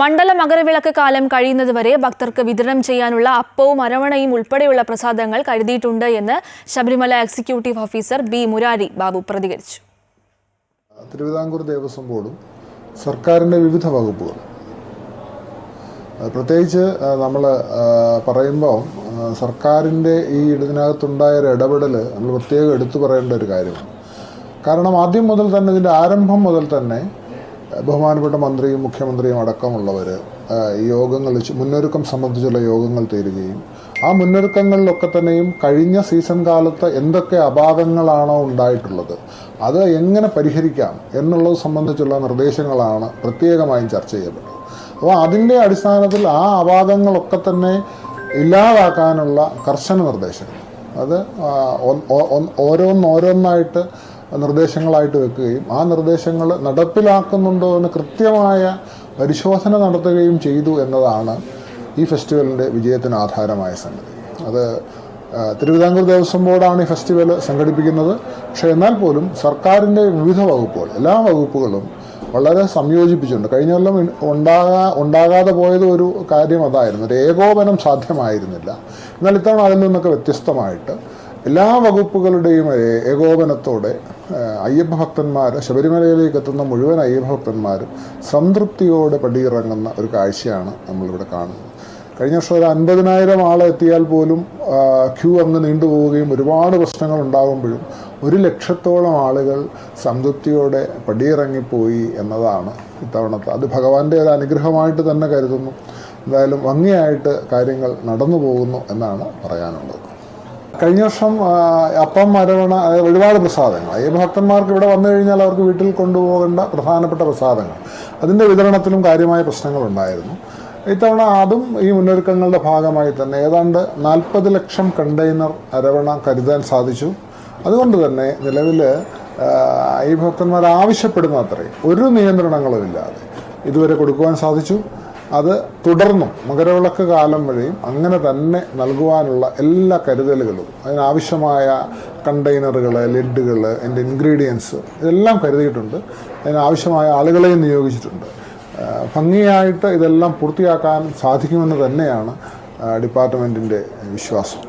മണ്ഡല മകരവിളക്ക് കാലം കഴിയുന്നതുവരെ ഭക്തർക്ക് വിതരണം ചെയ്യാനുള്ള അപ്പവും അരവണയും ഉൾപ്പെടെയുള്ള പ്രസാദങ്ങൾ കരുതിയിട്ടുണ്ട് എന്ന് Sabarimala executive officer B Murari Babu പ്രതികരിച്ചു. തിരുവിതാംകൂർ ദേവസ്വം ബോർഡും സർക്കാരിന്റെ വിവിധ വകുപ്പുകൾ പ്രത്യേകിച്ച് നമ്മൾ പറയുമ്പോൾ സർക്കാരിന്റെ ഈ ഇതിനകത്തുണ്ടായ ഒരു ഇടപെടൽ നമ്മൾ പ്രത്യേകം എടുത്തു പറയേണ്ട ഒരു കാര്യമാണ്. കാരണം ആദ്യം മുതൽ തന്നെ ഇതിന്റെ ആരംഭം മുതൽ തന്നെ ബഹുമാനപ്പെട്ട മന്ത്രിയും മുഖ്യമന്ത്രിയും അടക്കമുള്ളവർ യോഗങ്ങൾ മുന്നൊരുക്കം സംബന്ധിച്ചുള്ള യോഗങ്ങൾ തീരുകയും ആ മുന്നൊരുക്കങ്ങളിലൊക്കെ തന്നെയും കഴിഞ്ഞ സീസൺ കാലത്ത് എന്തൊക്കെ അപാകങ്ങളാണോ ഉണ്ടായിട്ടുള്ളത് അത് എങ്ങനെ പരിഹരിക്കാം എന്നുള്ളത് സംബന്ധിച്ചുള്ള നിർദ്ദേശങ്ങളാണ് പ്രത്യേകമായും ചർച്ച ചെയ്യപ്പെട്ടത്. അപ്പോൾ അതിന്റെ അടിസ്ഥാനത്തിൽ ആ അപാകങ്ങളൊക്കെ തന്നെ ഇല്ലാതാക്കാനുള്ള കർശന നിർദ്ദേശങ്ങൾ. അത് ഓരോന്നോരോന്നായിട്ട് നിർദ്ദേശങ്ങളായിട്ട് വെക്കുകയും ആ നിർദ്ദേശങ്ങൾ നടപ്പിലാക്കുന്നുണ്ടോ എന്ന് കൃത്യമായ പരിശോധന നടത്തുകയും ചെയ്തു എന്നതാണ് ഈ ഫെസ്റ്റിവലിന്റെ വിജയത്തിന് ആധാരമായ സംഗതി. അത് തിരുവിതാംകൂർ ദേവസ്വം ബോർഡാണ് ഈ ഫെസ്റ്റിവൽ സംഘടിപ്പിക്കുന്നത്. പക്ഷേ എന്നാൽ പോലും സർക്കാരിന്റെ വിവിധ വകുപ്പുകൾ എല്ലാ വകുപ്പുകളും വളരെ സംയോജിപ്പിച്ചിട്ടുണ്ട്. കഴിഞ്ഞ കൊല്ലം ഉണ്ടാകാ ഉണ്ടാകാതെ പോയത് ഒരു കാര്യം അതായിരുന്നു. ഒരു ഏകോപനം സാധ്യമായിരുന്നില്ല. എന്നാൽ ഇത്തവണ അതിൽ നിന്നൊക്കെ വ്യത്യസ്തമായിട്ട് എല്ലാ വകുപ്പുകളുടെയും ഏകോപനത്തോടെ അയ്യപ്പ ഭക്തന്മാർ ശബരിമലയിലേക്ക് എത്തുന്ന മുഴുവൻ അയ്യപ്പ ഭക്തന്മാരും സംതൃപ്തിയോടെ പടിയിറങ്ങുന്ന ഒരു കാഴ്ചയാണ് നമ്മളിവിടെ കാണുന്നത്. കഴിഞ്ഞ വർഷം ഒരു അൻപതിനായിരം ആൾ എത്തിയാൽ പോലും ക്യൂ അങ്ങ് നീണ്ടുപോവുകയും ഒരുപാട് പ്രശ്നങ്ങൾ ഉണ്ടാകുമ്പോഴും ഒരു ലക്ഷത്തോളം ആളുകൾ സംതൃപ്തിയോടെ പടിയിറങ്ങിപ്പോയി എന്നതാണ് ഇത്തവണത്തെ. അത് ഭഗവാന്റെ ഒരു അനുഗ്രഹമായിട്ട് തന്നെ കരുതുന്നു. എന്തായാലും ഭംഗിയായിട്ട് കാര്യങ്ങൾ നടന്നു പോകുന്നു എന്നാണ് പറയാനുള്ളത്. കഴിഞ്ഞ വർഷം അപ്പം അരവണ ഒരുപാട് പ്രസാദങ്ങൾ. അയ്യപ്പ ഭക്തന്മാർക്ക് ഇവിടെ വന്നു കഴിഞ്ഞാൽ അവർക്ക് വീട്ടിൽ കൊണ്ടുപോകേണ്ട പ്രധാനപ്പെട്ട പ്രസാദങ്ങൾ. അതിന്റെ വിതരണത്തിലും കാര്യമായ പ്രശ്നങ്ങളുണ്ടായിരുന്നു ഇത്തവണ അതും ഈ മുന്നൊരുക്കങ്ങളുടെ ഭാഗമായി തന്നെ ഏതാണ്ട് നാൽപ്പത് ലക്ഷം കണ്ടെയ്നർ അരവണ കരുതാൻ സാധിച്ചു. അതുകൊണ്ട് തന്നെ നിലവിൽ ഈ ഭക്തന്മാർ ആവശ്യപ്പെടുന്ന അത്രയും ഒരു നിയന്ത്രണങ്ങളും ഇല്ലാതെ ഇതുവരെ കൊടുക്കുവാൻ സാധിച്ചു. അത് തുടർന്നും മകരവിളക്ക് കാലം വഴിയും അങ്ങനെ തന്നെ നൽകുവാനുള്ള എല്ലാ കരുതലുകളും അതിനാവശ്യമായ കണ്ടെയ്നറുകൾ ലെഡുകൾ അതിന്റെ ഇൻഗ്രീഡിയൻസ് ഇതെല്ലാം കരുതിയിട്ടുണ്ട്. അതിനാവശ്യമായ ആളുകളെയും നിയോഗിച്ചിട്ടുണ്ട്. ഭംഗിയായിട്ട് ഇതെല്ലാം പൂർത്തിയാക്കാൻ സാധിക്കുമെന്ന് തന്നെയാണ് ഡിപ്പാർട്ട്മെന്റിന്റെ വിശ്വാസം.